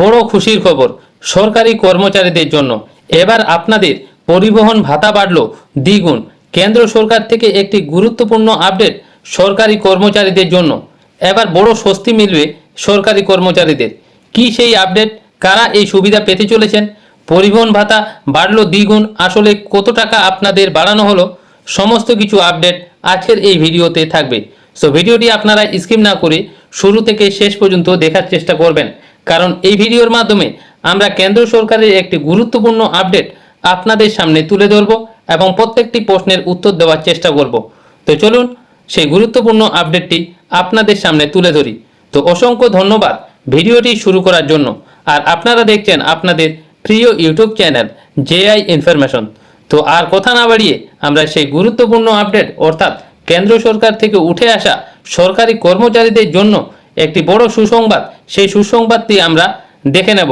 বড় খুশির খবর সরকারি কর্মচারীদের জন্য। এবার আপনাদের পরিবহন ভাতা বাড়ল দ্বিগুণ। কেন্দ্র সরকার থেকে একটি গুরুত্বপূর্ণ আপডেট সরকারি কর্মচারীদের জন্য। এবার বড় স্বস্তি মিলবে সরকারি কর্মচারীদের। কি সেই আপডেট? কারা এই সুবিধা পেতে চলেছেন? পরিবহন ভাতা বাড়লো দ্বিগুণ। আসলে কত টাকা আপনাদের বাড়ানো হলো? সমস্ত কিছু আপডেট আজকের এই ভিডিওতে থাকবে। সো ভিডিওটি আপনারা স্কিপ না করে শুরু থেকে শেষ পর্যন্ত দেখার চেষ্টা করবেন। কারণ এই ভিডিওর মাধ্যমে আমরা কেন্দ্র সরকারের একটি গুরুত্বপূর্ণ আপডেট আপনাদের সামনে তুলে ধরব এবং প্রত্যেকটি প্রশ্নের উত্তর দেওয়ার চেষ্টা করব। তো চলুন, সেই গুরুত্বপূর্ণ আপডেটটি আপনাদের সামনে তুলে ধরি। তো অসংখ্য ধন্যবাদ ভিডিওটি শুরু করার জন্য। আর আপনারা দেখছেন আপনাদের প্রিয় ইউটিউব চ্যানেল জেআই ইনফরমেশন। তো আর কথা না বাড়িয়ে আমরা সেই গুরুত্বপূর্ণ আপডেট, অর্থাৎ কেন্দ্র সরকার থেকে উঠে আসা সরকারি কর্মচারীদের জন্য একটি বড় সুসংবাদ সেই সুসংবাদটি আমরা দেখে নেব।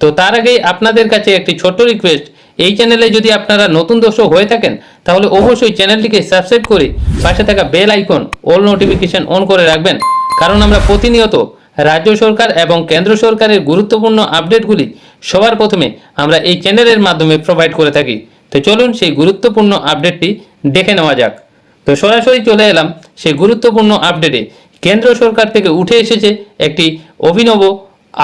তো তার আগেই আপনাদের কাছে একটি ছোট্ট রিকোয়েস্ট এই চ্যানেলে যদি আপনারা নতুন দর্শক হয়ে থাকেন, তাহলে অবশ্যই চ্যানেলটিকে সাবস্ক্রাইব করে পাশে থাকা bell icon all notification on করে রাখবেন। কারণ আমরা প্রতিনিয়ত রাজ্য সরকার এবং কেন্দ্র সরকারের গুরুত্বপূর্ণ আপডেটগুলি সবার প্রথমে আমরা এই চ্যানেলের মাধ্যমে প্রোভাইড করে থাকি। তো চলুন সেই গুরুত্বপূর্ণ আপডেটটি দেখে নেওয়া যাক। তো সরাসরি চলে এলাম সেই গুরুত্বপূর্ণ আপডেটে কেন্দ্র সরকার থেকে উঠে এসেছে একটি অভিনব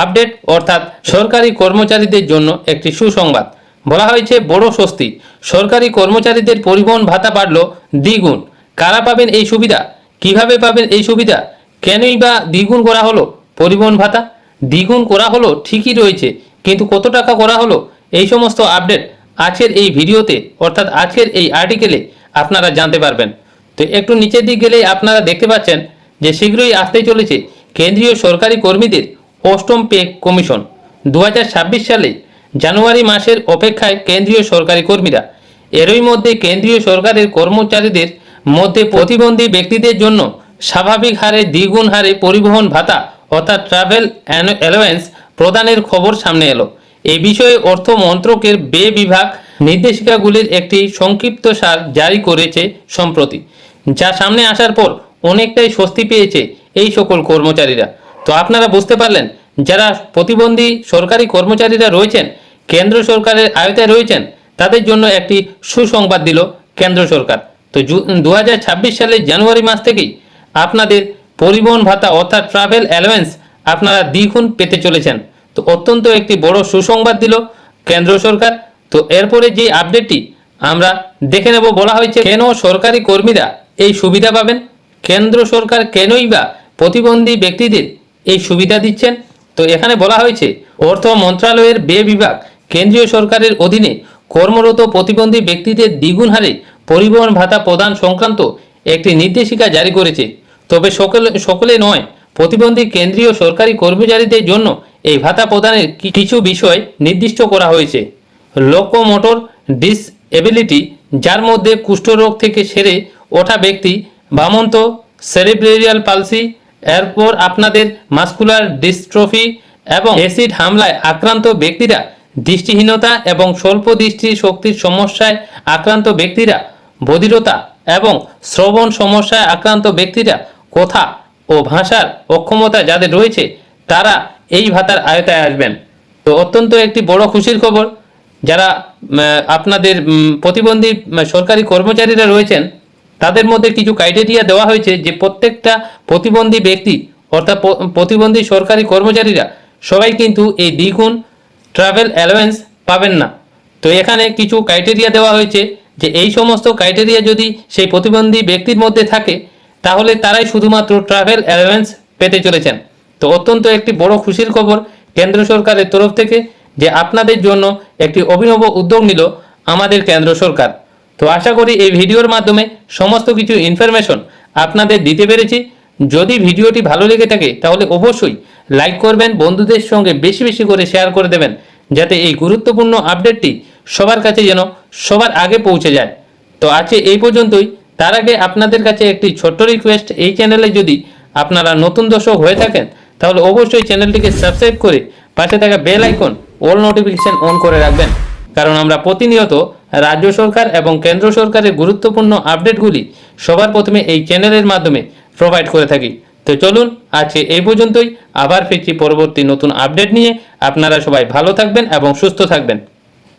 আপডেট অর্থাৎ সরকারি কর্মচারীদের জন্য একটি সুসংবাদ। বলা হয়েছে, বড় স্বস্তি। সরকারি কর্মচারীদের পরিবহন ভাতা বাড়ল দ্বিগুণ। কারা পাবেন এই সুবিধা? কীভাবে পাবেন এই সুবিধা? কেনই বা দ্বিগুণ করা হলো পরিবহন ভাতা? দ্বিগুণ করা হলো ঠিকই রয়েছে, কিন্তু কত টাকা করা হলো? এই সমস্ত আপডেট আজকের এই ভিডিওতে, অর্থাৎ আজকের এই আর্টিকেলে আপনারা জানতে পারবেন। তো একটু নিচের দিক গেলেই আপনারা দেখতে পাচ্ছেন যে শীঘ্রই আসতে চলেছে কেন্দ্রীয় সরকারি কর্মীদের অষ্টম পে কমিশন। দু হাজার ছাব্বিশ সালে জানুয়ারি মাসের অপেক্ষায় কেন্দ্রীয় সরকারি কর্মীরা, এরই মধ্যে কেন্দ্রীয় সরকারের কর্মচারীদের মধ্যে প্রতিবন্ধী ব্যক্তিদের জন্য স্বাভাবিক হারে দ্বিগুণ হারে পরিবহন ভাতা অর্থাৎ ট্রাভেল অ্যালোয়েন্স প্রদানের খবর সামনে এলো। এ বিষয়ে অর্থ মন্ত্রকের বে বিভাগ নির্দেশিকাগুলির একটি সংক্ষিপ্ত সার জারি করেছে সম্প্রতি, যা সামনে আসার পর অনেকটাই স্বস্তি পেয়েছে এই সকল কর্মচারীরা। তো আপনারা বুঝতে পারলেন, যারা প্রতিবন্ধী সরকারি কর্মচারীরা রয়েছেন, কেন্দ্র সরকারের আয়তায় রয়েছেন, তাদের জন্য একটি সুসংবাদ দিল কেন্দ্র সরকার। তো দু হাজার ছাব্বিশ সালের জানুয়ারি মাস থেকেই আপনাদের পরিবহন ভাতা অর্থাৎ ট্রাভেল অ্যালোয়েন্স আপনারা দ্বিগুণ পেতে চলেছেন। তো অত্যন্ত একটি বড় সুসংবাদ দিল কেন্দ্র সরকার। তো এরপরে যে আপডেটটি আমরা দেখে নেব, বলা হয়েছে, কেন সরকারি কর্মীরা এই সুবিধা পাবেন? কেন্দ্র সরকার কেনই বা প্রতিবন্ধী ব্যক্তিদের এই সুবিধা দিচ্ছেন। তো এখানে বলা হয়েছে, অর্থ মন্ত্রণালয়ের বে বিভাগ কেন্দ্রীয় সরকারের অধীনে কর্মরত প্রতিবন্ধী ব্যক্তিদের দ্বিগুণ হারে পরিবহন ভাতা প্রদান সংক্রান্ত একটি নির্দেশিকা জারি করেছে। তবে সকলে সকলে নয়, প্রতিবন্ধী কেন্দ্রীয় সরকারি কর্মচারীদের জন্য এই ভাতা প্রদানের কিছু বিষয় নির্দিষ্ট করা হয়েছে। লোকোমোটর ডিসএবিলিটি, যার মধ্যে কুষ্ঠরোগ থেকে সেরে ওঠা ব্যক্তি, বামন্ত সেরিব্রেরিয়াল পালসি এরপর আপনাদের মাস্কুলার ডিস্ট্রফি এবং অ্যাসিড হামলায় আক্রান্ত ব্যক্তিরা দৃষ্টিহীনতা এবং স্বল্প দৃষ্টি শক্তির সমস্যায় আক্রান্ত ব্যক্তিরা, বধিরতা এবং শ্রবণ সমস্যায় আক্রান্ত ব্যক্তিরা কথা ও ভাষার অক্ষমতা যাদের রয়েছে, তারা এই ভাতার আয়তায় আসবেন। তো অত্যন্ত একটি বড় খুশির খবর। যারা আপনাদের প্রতিবন্ধী সরকারি কর্মচারীরা রয়েছেন তাদের মধ্যে কিছু ক্রাইটেরিয়া দেওয়া হয়েছে যে প্রত্যেকটা প্রতিবন্ধী ব্যক্তি, অর্থাৎ প্রতিবন্ধী সরকারি কর্মচারীরা সবাই কিন্তু এই দ্বিগুণ ট্রাভেল অ্যালোয়েন্স পাবেন না। তো এখানে কিছু ক্রাইটেরিয়া দেওয়া হয়েছে যে এই সমস্ত ক্রাইটেরিয়া যদি সেই প্রতিবন্ধী ব্যক্তির মধ্যে থাকে, তাহলে তারাই শুধুমাত্র ট্রাভেল অ্যালাওয়েন্স পেতে চলেছেন। তো অত্যন্ত একটি বড় খুশির খবর কেন্দ্র সরকারের তরফ থেকে যে আপনাদের জন্য একটি অভিনব উদ্যোগ নিল আমাদের কেন্দ্র সরকার। তো আশা করি এই ভিডিওর মাধ্যমে সমস্ত কিছু ইনফরমেশন আপনাদের দিতে পেরেছি। যদি ভিডিওটি ভালো লেগে থাকে, তাহলে অবশ্যই লাইক করবেন, বন্ধুদের সঙ্গে বেশি বেশি করে শেয়ার করে দেবেন, যাতে এই গুরুত্বপূর্ণ আপডেটটি সবার কাছে যেন সবার আগে পৌঁছে যায়। তো আছে এই পর্যন্তই। তার আগে আপনাদের কাছে একটি ছোট্ট রিকোয়েস্ট এই চ্যানেলে যদি আপনারা নতুন দর্শক হয়ে থাকেন, তাহলে অবশ্যই চ্যানেলটিকে সাবস্ক্রাইব করে পাশে থাকা bell icon all notification on করে রাখবেন। কারণ আমরা প্রতিনিয়ত রাজ্য সরকার এবং কেন্দ্র সরকারের গুরুত্বপূর্ণ আপডেটগুলি সবার প্রথমে এই চ্যানেলের মাধ্যমে প্রোভাইড করে থাকি। তো চলুন, আজকে এই পর্যন্তই। আবার ফিরছি পরবর্তী নতুন আপডেট নিয়ে। আপনারা সবাই ভালো থাকবেন এবং সুস্থ থাকবেন।